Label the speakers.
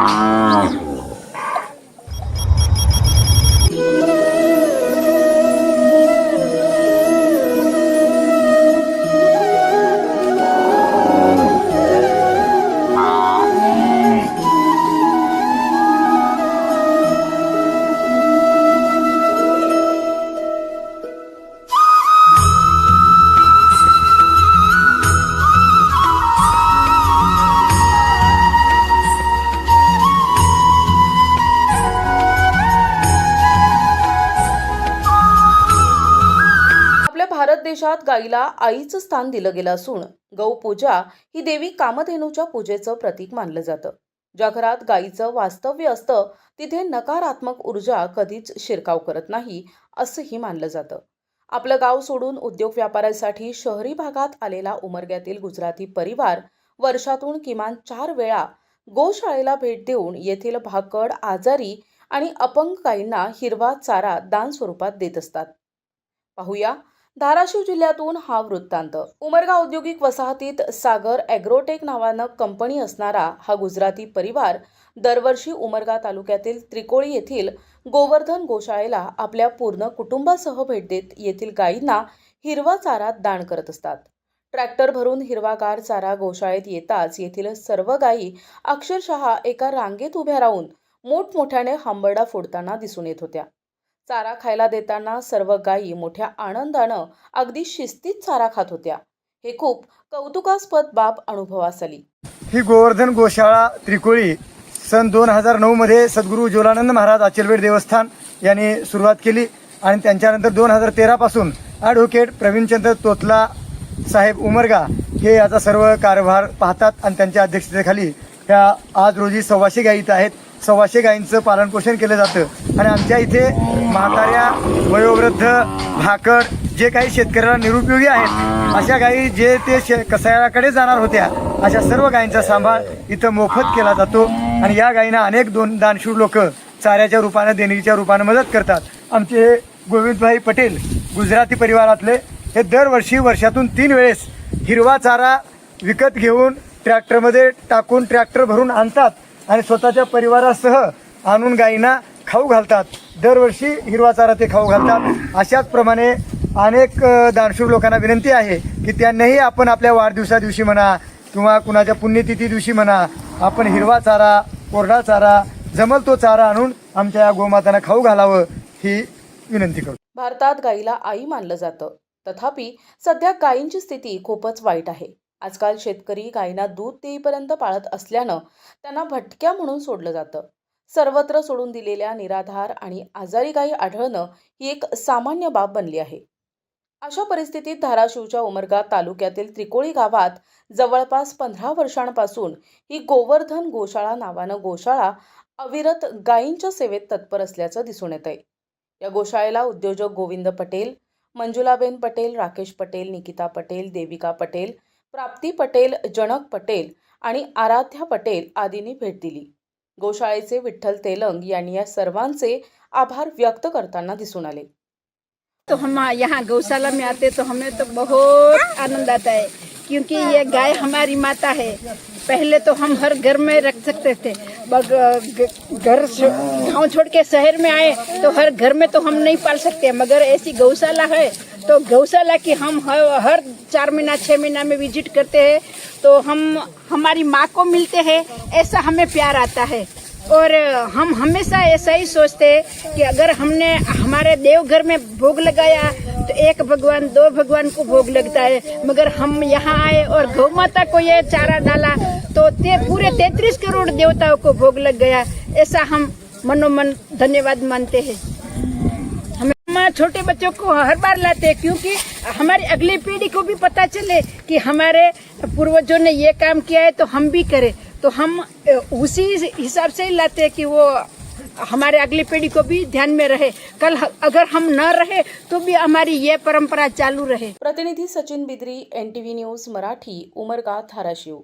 Speaker 1: आपल्या देशात गाईला आईचं स्थान दिलं गेलं असून गौपूजा ही देवी कामधेनूच्या पूजेचं प्रतीक मानलं जातं. ज्या घरात गाईचं वास्तव्य असतं तिथे नकारात्मक ऊर्जा कधीच शिरकाव करत नाही असंही मानलं जातं. आपलं गाव सोडून उद्योग व्यापारासाठी शहरी भागात आलेला उमरग्यातील गुजराती परिवार वर्षातून किमान चार वेळा गोशाळेला भेट देऊन येथील भाकड आजारी आणि अपंग गायींना हिरवा चारा दान स्वरूपात देत असतात. पाहूया धाराशिव जिल्ह्यातून हा वृत्तांत. उमरगा औद्योगिक वसाहतीत सागर ॲग्रोटेक नावानं कंपनी असणारा हा गुजराती परिवार दरवर्षी उमरगा तालुक्यातील त्रिकोळी येथील गोवर्धन गोशाळेला आपल्या पूर्ण कुटुंबासह भेट देत येथील गायींना हिरवा चारा दान करत असतात. ट्रॅक्टर भरून हिरवागार चारा गोशाळेत येताच येथील सर्व गायी अक्षरशः एका रांगेत उभ्या राहून मोठमोठ्याने हांबरडा फोडताना दिसून येत होत्या. चारा खायला देताना सर्व गायी मोठ्या आनंदानं अगदी शिस्तीत चारा खात होत्या. हे खूप कौतुकास्पद बाब अनुभवास आली
Speaker 2: ही गोवर्धन गोशाळा त्रिकोळी सन दोन हजार नऊमध्ये सद्गुरू ज्वलानंद महाराज अचलवेड देवस्थान यांनी सुरुवात केली आणि त्यांच्यानंतर दोन हजार तेरापासून ॲडव्होकेट प्रवीणचंद्र तोतला साहेब उमरगा हे याचा सर्व कारभार पाहतात आणि त्यांच्या अध्यक्षतेखाली ह्या आज रोजी सव्वाशे गायी आहेत. सव्वाशे गायींचं पालनपोषण केलं जातं. आणि आमच्या इथे म्हाताऱ्या वयोवृद्ध भाकड जे काही शेतकऱ्याला निरुपयोगी आहेत अशा गायी जे ते शे कसायाकडे जाणार होत्या अशा सर्व गायींचा सांभाळ इथं मोफत केला जातो. आणि या गायींना अनेक दोन दानशूर लोक चाऱ्याच्या रूपानं देणगीच्या रूपानं मदत करतात. आमचे गोविंदभाई पटेल गुजराती परिवारातले हे दरवर्षी वर्षातून तीन वेळेस हिरवा चारा विकत घेऊन ट्रॅक्टरमध्ये टाकून ट्रॅक्टर भरून आणतात. आणि स्वतःच्या परिवारासह आणून गायींना खाऊ घालतात. दरवर्षी हिरवा चारा ते खाऊ घालतात. अशाच प्रमाणे अनेक दानशूर लोकांना विनंती आहे की त्यांनाही आपण आपल्या वाढदिवसा दिवशी म्हणा किंवा कुणाच्या पुण्यतिथी दिवशी म्हणा आपण हिरवा चारा कोरडा चारा जमल तो चारा आणून आमच्या या गोमातांना खाऊ घालावं ही विनंती करतो.
Speaker 1: भारतात गाईला आई मानलं जातं. तथापि सध्या गायींची स्थिती खूपच वाईट आहे. आजकाल शेतकरी गायींना दूध देईपर्यंत पाळत असल्यानं त्यांना भटक्या म्हणून सोडलं जातं. सर्वत्र सोडून दिलेल्या निराधार आणि आजारी गायी आढळणं ही एक सामान्य बाब बनली आहे. अशा परिस्थितीत धाराशिवच्या उमरगा तालुक्यातील त्रिकोळी गावात जवळपास पंधरा वर्षांपासून ही गोवर्धन गोशाळा नावानं गोशाळा अविरत गायींच्या सेवेत तत्पर असल्याचं दिसून येत आहे या गोशाळेला उद्योजक गोविंद पटेल मंजुलाबेन पटेल राकेश पटेल निकिता पटेल देविका पटेल प्राप्ती पटेल जनक पटेल आणि आराध्या पटेल आदींनी भेट दिली. गोशाळेचे विठ्ठल तेलंग यांनी या सर्वांचे आभार व्यक्त करताना दिसून आले.
Speaker 3: तो हम यहाँ गौशाला में आते तो हमें तो बहुत आनंद आता है क्योंकि ये गाय हमारी माता है। पहले तो हम हर घर में रख सकते थे। घर गाँव छोड़ के शहर में आए तो हर घर में तो हम नहीं पाल सकते। मगर ऐसी गौशाला है तो गौशाला की हम हर, हर चार महीना छः महीना में विज़िट करते हैं तो हम हमारी माँ को मिलते हैं ऐसा हमें प्यार आता है। और हम हमेशा ऐसा ही सोचते हैं कि अगर हमने हमारे देवघर में भोग लगाया तो एक भगवान दो भगवान को भोग लगता है। मगर हम यहाँ आए और गौ माता को ये चारा डाला तो ते पूरे तैतीस करोड़ देवताओं को भोग लग गया। ऐसा हम मनोमन, धन्यवाद मानते हैं। छोटे बच्चों को हर बार लाते हैं, क्योंकि हमारी अगली पीढ़ी को भी पता चले कि हमारे पूर्वजों ने ये काम किया है तो हम भी करें। तो हम उसी हिसाब से ही लाते हैं कि वो हमारे अगली पीढ़ी को भी ध्यान में रहे। कल अगर हम न रहे तो भी हमारी ये परंपरा चालू रहे।
Speaker 1: प्रतिनिधि Sachin Bidri N T news, Marathi, Umarga, Dharashiv.